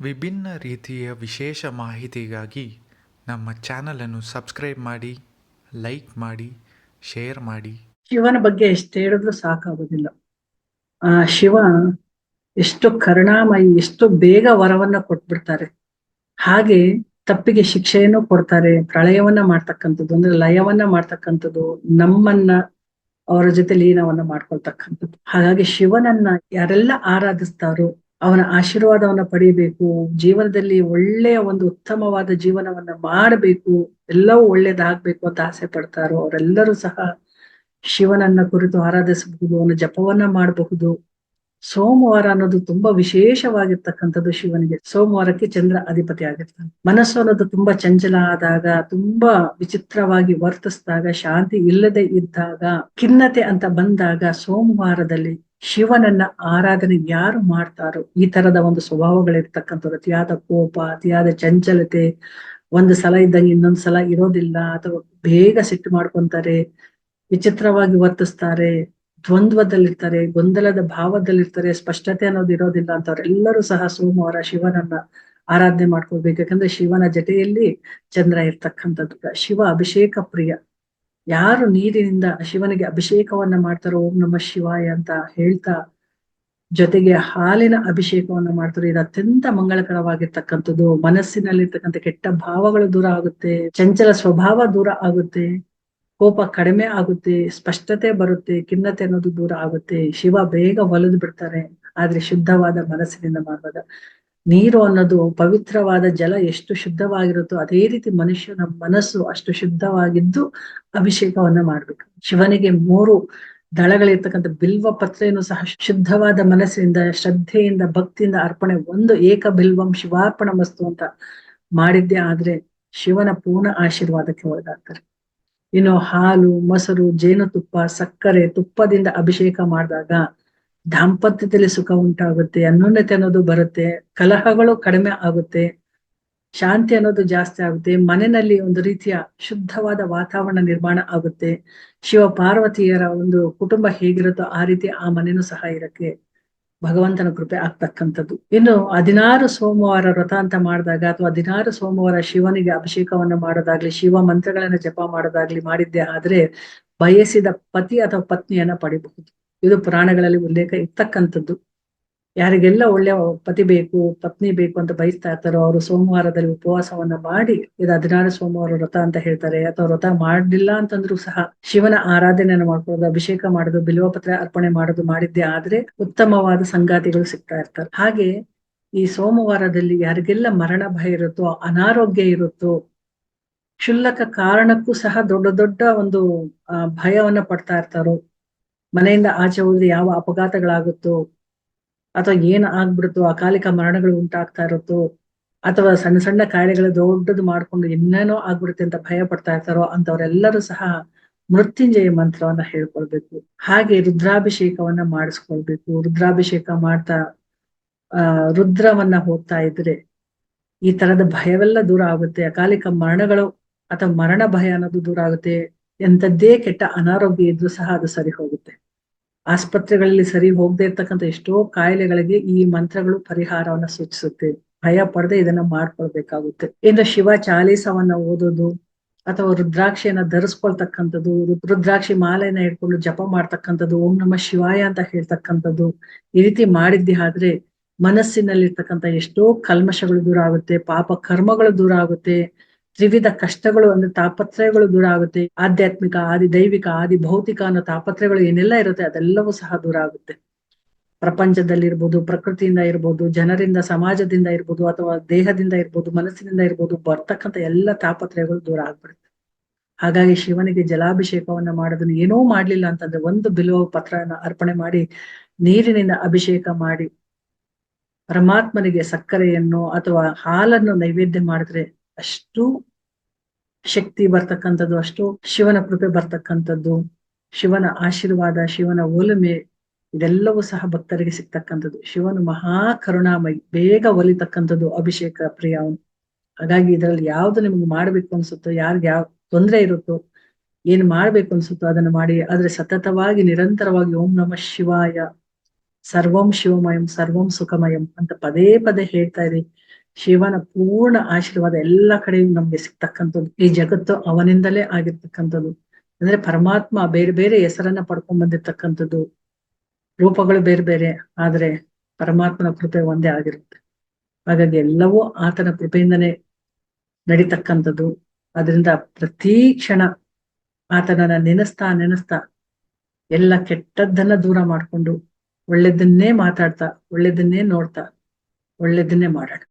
ವಿಭಿನ್ನ ರೀತಿಯ ವಿಶೇಷ ಮಾಹಿತಿಗಾಗಿ ನಮ್ಮ ಚಾನಲನ್ನು ಸಬ್ಸ್ಕ್ರೈಬ್ ಮಾಡಿ, ಲೈಕ್ ಮಾಡಿ, ಶೇರ್ ಮಾಡಿ. ಶಿವನ ಬಗ್ಗೆ ಎಷ್ಟು ಹೇಳಿದ್ರು ಸಾಕಾಗೋದಿಲ್ಲ. ಆ, ಶಿವ ಎಷ್ಟು ಕರುಣಾಮಯಿ, ಎಷ್ಟು ಬೇಗ ವರವನ್ನ ಕೊಟ್ಬಿಡ್ತಾರೆ. ಹಾಗೆ ತಪ್ಪಿಗೆ ಶಿಕ್ಷೆಯನ್ನು ಕೊಡ್ತಾರೆ, ಪ್ರಳಯವನ್ನ ಮಾಡ್ತಕ್ಕಂಥದ್ದು, ಅಂದ್ರೆ ಲಯವನ್ನ ಮಾಡ್ತಕ್ಕಂಥದ್ದು, ನಮ್ಮನ್ನ ಅವರ ಜೊತೆ ಲೀನವನ್ನ ಮಾಡ್ಕೊಳ್ತಕ್ಕಂಥದ್ದು. ಹಾಗಾಗಿ ಶಿವನನ್ನ ಯಾರೆಲ್ಲ ಆರಾಧಿಸ್ತಾರೋ ಅವನ ಆಶೀರ್ವಾದವನ್ನ ಪಡಿಬೇಕು ಜೀವನದಲ್ಲಿ ಒಳ್ಳೆಯ ಒಂದು ಉತ್ತಮವಾದ ಜೀವನವನ್ನ ಮಾಡಬೇಕು, ಎಲ್ಲವೂ ಒಳ್ಳೇದಾಗ್ಬೇಕು ಅಂತ ಆಸೆ ಪಡ್ತಾರೋ ಅವರೆಲ್ಲರೂ ಸಹ ಶಿವನನ್ನ ಕುರಿತು ಆರಾಧಿಸಬಹುದು, ಅವನ ಜಪವನ್ನ ಮಾಡಬಹುದು. ಸೋಮವಾರ ಅನ್ನೋದು ತುಂಬಾ ವಿಶೇಷವಾಗಿರ್ತಕ್ಕಂಥದ್ದು ಶಿವನಿಗೆ. ಸೋಮವಾರಕ್ಕೆ ಚಂದ್ರ ಅಧಿಪತಿ ಆಗಿರ್ತಾನೆ. ಮನಸ್ಸು ಅನ್ನೋದು ತುಂಬಾ ಚಂಚಲ ಆದಾಗ, ತುಂಬಾ ವಿಚಿತ್ರವಾಗಿ ವರ್ತಿಸಿದಾಗ, ಶಾಂತಿ ಇಲ್ಲದೆ ಇದ್ದಾಗ, ಖಿನ್ನತೆ ಅಂತ ಬಂದಾಗ ಸೋಮವಾರದಲ್ಲಿ ಶಿವನನ್ನ ಆರಾಧನೆ ಯಾರು ಮಾಡ್ತಾರೋ ಈ ತರದ ಒಂದು ಸ್ವಭಾವಗಳಿರ್ತಕ್ಕಂಥದ್ದು. ಅತಿಯಾದ ಕೋಪ, ಅತಿಯಾದ ಚಂಚಲತೆ, ಒಂದು ಸಲ ಇದ್ದಂಗೆ ಇನ್ನೊಂದ್ ಸಲ ಇರೋದಿಲ್ಲ ಅಥವಾ ಬೇಗ ಸಿಟ್ಟು ಮಾಡ್ಕೊಂತಾರೆ, ವಿಚಿತ್ರವಾಗಿ ವರ್ತಿಸ್ತಾರೆ, ದ್ವಂದ್ವದಲ್ಲಿರ್ತಾರೆ, ಗೊಂದಲದ ಭಾವದಲ್ಲಿರ್ತಾರೆ, ಸ್ಪಷ್ಟತೆ ಅನ್ನೋದು ಇರೋದಿಲ್ಲ ಅಂತವ್ರೆಲ್ಲರೂ ಸಹ ಸೋಮವಾರ ಶಿವನನ್ನ ಆರಾಧನೆ ಮಾಡ್ಕೋಬೇಕು ಯಾಕಂದ್ರೆ ಶಿವನ ಜೊತೆಯಲ್ಲಿ ಚಂದ್ರ ಇರ್ತಕ್ಕಂಥದ್ದು. ಶಿವ ಅಭಿಷೇಕ ಪ್ರಿಯ. ಯಾರು ನೀರಿನಿಂದ ಶಿವನಿಗೆ ಅಭಿಷೇಕವನ್ನ ಮಾಡ್ತಾರೋ ಓಂ ನಮ ಶಿವಾಯ ಅಂತ ಹೇಳ್ತಾ ಜೊತೆಗೆ ಹಾಲಿನ ಅಭಿಷೇಕವನ್ನ ಮಾಡ್ತಾರೆ. ಇದು ಅತ್ಯಂತ ಮಂಗಳಕರವಾಗಿರ್ತಕ್ಕಂಥದ್ದು. ಮನಸ್ಸಿನಲ್ಲಿರ್ತಕ್ಕಂಥ ಕೆಟ್ಟ ಭಾವಗಳು ದೂರ ಆಗುತ್ತೆ. ಚಂಚಲ ಸ್ವಭಾವ ದೂರ ಆಗುತ್ತೆ. ಕೋಪ ಕಡಿಮೆ ಆಗುತ್ತೆ. ಸ್ಪಷ್ಟತೆ ಬರುತ್ತೆ. ಖಿನ್ನತೆ ಅನ್ನೋದು ದೂರ ಆಗುತ್ತೆ. ಶಿವ ಬೇಗ ಒಲಿದು ಬಿಡ್ತಾರೆ. ಆದ್ರೆ ಶುದ್ಧವಾದ ಮನಸ್ಸಿನಿಂದ ಮಾಡುವಾಗ ನೀರು ಅನ್ನೋದು ಪವಿತ್ರವಾದ ಜಲ ಎಷ್ಟು ಶುದ್ಧವಾಗಿರುತ್ತೋ ಅದೇ ರೀತಿ ಮನುಷ್ಯನ ಮನಸ್ಸು ಅಷ್ಟು ಶುದ್ಧವಾಗಿದ್ದು ಅಭಿಷೇಕವನ್ನ ಮಾಡ್ಬೇಕು. ಶಿವನಿಗೆ ಮೂರು ದಳಗಳಿರ್ತಕ್ಕಂಥ ಬಿಲ್ವ ಪತ್ರೆಯನ್ನು ಸಹ ಶುದ್ಧವಾದ ಮನಸ್ಸಿನಿಂದ, ಶ್ರದ್ಧೆಯಿಂದ, ಭಕ್ತಿಯಿಂದ ಅರ್ಪಣೆ, ಒಂದು ಏಕ ಬಿಲ್ವಂ ಶಿವಾರ್ಪಣ ವಸ್ತು ಅಂತ ಮಾಡಿದ್ದೆ ಆದ್ರೆ ಶಿವನ ಪೂರ್ಣ ಆಶೀರ್ವಾದಕ್ಕೆ ಒಳಗಾಗ್ತಾರೆ. ಇನ್ನು ಹಾಲು, ಮೊಸರು, ಜೇನುತುಪ್ಪ, ಸಕ್ಕರೆ ತುಪ್ಪದಿಂದ ಅಭಿಷೇಕ ಮಾಡಿದಾಗ ದಾಂಪತ್ಯದಲ್ಲಿ ಸುಖ ಉಂಟಾಗುತ್ತೆ, ಅನ್ಯೋನ್ಯತೆ ಅನ್ನೋದು ಬರುತ್ತೆ, ಕಲಹಗಳು ಕಡಿಮೆ ಆಗುತ್ತೆ, ಶಾಂತಿ ಅನ್ನೋದು ಜಾಸ್ತಿ ಆಗುತ್ತೆ, ಮನೆಯಲ್ಲಿ ಒಂದು ರೀತಿಯ ಶುದ್ಧವಾದ ವಾತಾವರಣ ನಿರ್ಮಾಣ ಆಗುತ್ತೆ, ಶಿವ ಪಾರ್ವತಿಯರ ಒಂದು ಕುಟುಂಬ ಹೇಗಿರುತ್ತೋ ಆ ರೀತಿ ಆ ಮನೆನೂ ಸಹ ಇರಕ್ಕೆ ಭಗವಂತನ ಕೃಪೆ ಆಗ್ತಕ್ಕಂಥದ್ದು. ಇನ್ನು ಹದಿನಾರು ಸೋಮವಾರ ವ್ರತ ಅಂತ ಮಾಡಿದಾಗ ಅಥವಾ ಹದಿನಾರು ಸೋಮವಾರ ಶಿವನಿಗೆ ಅಭಿಷೇಕವನ್ನು ಮಾಡೋದಾಗ್ಲಿ, ಶಿವ ಮಂತ್ರಗಳನ್ನ ಜಪ ಮಾಡೋದಾಗ್ಲಿ ಮಾಡಿದ್ದೆ ಆದ್ರೆ ಬಯಸಿದ ಪತಿ ಅಥವಾ ಪತ್ನಿಯನ್ನ ಪಡಿಬಹುದು. ಇದು ಪುರಾಣಗಳಲ್ಲಿ ಉಲ್ಲೇಖ ಇರ್ತಕ್ಕಂಥದ್ದು. ಯಾರಿಗೆಲ್ಲ ಒಳ್ಳೆ ಪತಿ ಬೇಕು, ಪತ್ನಿ ಬೇಕು ಅಂತ ಬಯಸ್ತಾ ಇರ್ತಾರೋ ಅವರು ಸೋಮವಾರದಲ್ಲಿ ಉಪವಾಸವನ್ನ ಮಾಡಿ, ಇದು ಹದಿನಾರು ಸೋಮವಾರ ವ್ರತ ಅಂತ ಹೇಳ್ತಾರೆ, ಅಥವಾ ವ್ರತ ಮಾಡಲಿಲ್ಲ ಅಂತಂದ್ರು ಸಹ ಶಿವನ ಆರಾಧನೆಯನ್ನು ಮಾಡ್ಕೊಳ್ಳೋದು, ಅಭಿಷೇಕ ಮಾಡೋದು, ಬಿಲ್ವಪತ್ರ ಅರ್ಪಣೆ ಮಾಡೋದು ಮಾಡಿದ್ದೆ ಆದ್ರೆ ಉತ್ತಮವಾದ ಸಂಗಾತಿಗಳು ಸಿಗ್ತಾ ಇರ್ತಾರೆ. ಹಾಗೆ ಈ ಸೋಮವಾರದಲ್ಲಿ ಯಾರಿಗೆಲ್ಲ ಮರಣ ಭಯ ಇರುತ್ತೋ, ಅನಾರೋಗ್ಯ ಇರುತ್ತೋ, ಕ್ಷುಲ್ಲಕ ಕಾರಣಕ್ಕೂ ಸಹ ದೊಡ್ಡ ದೊಡ್ಡ ಒಂದು ಭಯವನ್ನ ಪಡ್ತಾ ಇರ್ತಾರೋ ಮನೆಯಿಂದ ಆಚೆ ಹೋದ್ರೆ ಯಾವ ಅಪಘಾತಗಳಾಗುತ್ತೋ, ಅಥವಾ ಏನ್ ಆಗ್ಬಿಡುತ್ತೋ ಅಕಾಲಿಕ ಮರಣಗಳು ಉಂಟಾಗ್ತಾ ಇರುತ್ತೋ, ಅಥವಾ ಸಣ್ಣ ಸಣ್ಣ ಕಾಯಿಲೆಗಳು ದೊಡ್ಡದು ಮಾಡ್ಕೊಂಡು ಇನ್ನೇನೋ ಆಗ್ಬಿಡುತ್ತೆ ಅಂತ ಭಯ ಪಡ್ತಾ ಇರ್ತಾರೋ ಅಂತವ್ರೆಲ್ಲರೂ ಸಹ ಮೃತ್ಯುಂಜಯ ಮಂತ್ರವನ್ನ ಹೇಳ್ಕೊಳ್ಬೇಕು. ಹಾಗೆ ರುದ್ರಾಭಿಷೇಕವನ್ನ ಮಾಡಿಸ್ಕೊಳ್ಬೇಕು. ರುದ್ರಾಭಿಷೇಕ ಮಾಡ್ತಾ, ಆ, ರುದ್ರವನ್ನ ಹೋಗ್ತಾ ಇದ್ರೆ ಈ ತರದ ಭಯವೆಲ್ಲ ದೂರ ಆಗುತ್ತೆ. ಅಕಾಲಿಕ ಮರಣಗಳು ಅಥವಾ ಮರಣ ಭಯ ಅನ್ನೋದು ದೂರ ಆಗುತ್ತೆ. ಎಂತದ್ದೇ ಕೆಟ್ಟ ಅನಾರೋಗ್ಯ ಇದ್ರೂ ಸಹ ಅದು ಸರಿ ಹೋಗುತ್ತೆ. ಆಸ್ಪತ್ರೆಗಳಲ್ಲಿ ಸರಿ ಹೋಗದೆ ಇರ್ತಕ್ಕಂಥ ಎಷ್ಟೋ ಕಾಯಿಲೆಗಳಿಗೆ ಈ ಮಂತ್ರಗಳು ಪರಿಹಾರವನ್ನ ಸೂಚಿಸುತ್ತೆ. ಭಯ ಪಡದೆ ಇದನ್ನ ಮಾಡ್ಕೊಳ್ಬೇಕಾಗುತ್ತೆ. ಇನ್ನು ಶಿವ ಚಾಲೀಸವನ್ನ ಓದೋದು ಅಥವಾ ರುದ್ರಾಕ್ಷಿಯನ್ನ ಧರಿಸ್ಕೊಳ್ತಕ್ಕಂಥದ್ದು ರುದ್ರಾಕ್ಷಿ ಮಾಲೆಯನ್ನ ಹಿಡ್ಕೊಂಡು ಜಪ ಮಾಡ್ತಕ್ಕಂಥದ್ದು, ಓಂ ನಮ ಶಿವಾಯ ಅಂತ ಹೇಳ್ತಕ್ಕಂಥದ್ದು ಈ ರೀತಿ ಮಾಡಿದ್ದೆ ಆದ್ರೆ ಮನಸ್ಸಿನಲ್ಲಿರ್ತಕ್ಕಂಥ ಎಷ್ಟೋ ಕಲ್ಮಶಗಳು ದೂರ ಆಗುತ್ತೆ, ಪಾಪ ಕರ್ಮಗಳು ದೂರ ಆಗುತ್ತೆ. ತ್ರಿವಿಧ ಕಷ್ಟಗಳು ಅಂದ್ರೆ ತಾಪತ್ರಯಗಳು ದೂರ ಆಗುತ್ತೆ. ಆಧ್ಯಾತ್ಮಿಕ, ಆದಿ ದೈವಿಕ, ಆದಿ ಭೌತಿಕ ಅನ್ನೋ ತಾಪತ್ರಯಗಳು ಏನೆಲ್ಲ ಇರುತ್ತೆ ಅದೆಲ್ಲವೂ ಸಹ ದೂರ ಆಗುತ್ತೆ. ಪ್ರಪಂಚದಲ್ಲಿರ್ಬೋದು, ಪ್ರಕೃತಿಯಿಂದ ಇರ್ಬೋದು, ಜನರಿಂದ, ಸಮಾಜದಿಂದ ಇರ್ಬೋದು, ಅಥವಾ ದೇಹದಿಂದ ಇರ್ಬೋದು, ಮನಸ್ಸಿನಿಂದ ಇರ್ಬೋದು ಬರ್ತಕ್ಕಂತ ಎಲ್ಲ ತಾಪತ್ರಯಗಳು ದೂರ ಆಗ್ಬಿಡುತ್ತೆ. ಹಾಗಾಗಿ ಶಿವನಿಗೆ ಜಲಾಭಿಷೇಕವನ್ನ ಮಾಡೋದನ್ನ ಏನೋ ಮಾಡ್ಲಿಲ್ಲ ಅಂತಂದ್ರೆ ಒಂದು ಬಿಲುವ ಪತ್ರನ ಅರ್ಪಣೆ ಮಾಡಿ, ನೀರಿನಿಂದ ಅಭಿಷೇಕ ಮಾಡಿ, ಪರಮಾತ್ಮನಿಗೆ ಸಕ್ಕರೆಯನ್ನು ಅಥವಾ ಹಾಲನ್ನು ನೈವೇದ್ಯ ಮಾಡಿದ್ರೆ ಅಷ್ಟು ಶಕ್ತಿ ಬರ್ತಕ್ಕಂಥದ್ದು ಅಷ್ಟು, ಶಿವನ ಕೃಪೆ ಬರ್ತಕ್ಕಂಥದ್ದು, ಶಿವನ ಆಶೀರ್ವಾದ, ಶಿವನ ಒಲುಮೆ, ಇದೆಲ್ಲವೂ ಸಹ ಭಕ್ತರಿಗೆ ಸಿಗ್ತಕ್ಕಂಥದ್ದು. ಶಿವನು ಮಹಾ ಕರುಣಾಮಯಿ, ಬೇಗ ಒಲಿತಕ್ಕಂಥದ್ದು ಅಭಿಷೇಕ ಪ್ರಿಯ ಅವನು. ಹಾಗಾಗಿ ಇದರಲ್ಲಿ ಯಾವ್ದು ನಿಮ್ಗೆ ಮಾಡ್ಬೇಕು ಅನ್ಸುತ್ತೋ, ಯಾರಿಗೆ ಯಾವ ತೊಂದರೆ ಇರುತ್ತೋ, ಏನ್ ಮಾಡ್ಬೇಕು ಅನ್ಸುತ್ತೋ ಅದನ್ನ ಮಾಡಿ, ಆದ್ರೆ ಸತತವಾಗಿ ನಿರಂತರವಾಗಿ ಓಂ ನಮ ಶಿವಾಯ, ಸರ್ವಂ ಶಿವಮಯಂ, ಸರ್ವಂ ಸುಖಮಯಂ ಅಂತ ಪದೇ ಪದೇ ಹೇಳ್ತಾ ಇರಿ. ಶಿವನ ಪೂರ್ಣ ಆಶೀರ್ವಾದ ಎಲ್ಲ ಕಡೆಯೂ ನಮ್ಗೆ ಸಿಗ್ತಕ್ಕಂಥದ್ದು. ಈ ಜಗತ್ತು ಅವನಿಂದಲೇ ಆಗಿರ್ತಕ್ಕಂಥದ್ದು. ಅಂದ್ರೆ ಪರಮಾತ್ಮ ಬೇರೆ ಬೇರೆ ಹೆಸರನ್ನ ಪಡ್ಕೊಂಡ್ ಬಂದಿರ್ತಕ್ಕಂಥದ್ದು. ರೂಪಗಳು ಬೇರೆ ಬೇರೆ, ಆದ್ರೆ ಪರಮಾತ್ಮನ ಕೃಪೆ ಒಂದೇ ಆಗಿರುತ್ತೆ. ಹಾಗಾಗಿ ಎಲ್ಲವೂ ಆತನ ಕೃಪೆಯಿಂದನೇ ನಡೀತಕ್ಕಂಥದ್ದು. ಅದರಿಂದ ಪ್ರತಿ ಕ್ಷಣ ಆತನನ್ನ ನೆನೆಸ್ತಾ ನೆನೆಸ್ತಾ ಎಲ್ಲ ಕೆಟ್ಟದ್ದನ್ನ ದೂರ ಮಾಡ್ಕೊಂಡು ಒಳ್ಳೆದನ್ನೇ ಮಾತಾಡ್ತಾ, ಒಳ್ಳೆದನ್ನೇ ನೋಡ್ತಾ, ಒಳ್ಳೆದನ್ನೇ ಮಾಡೋಣ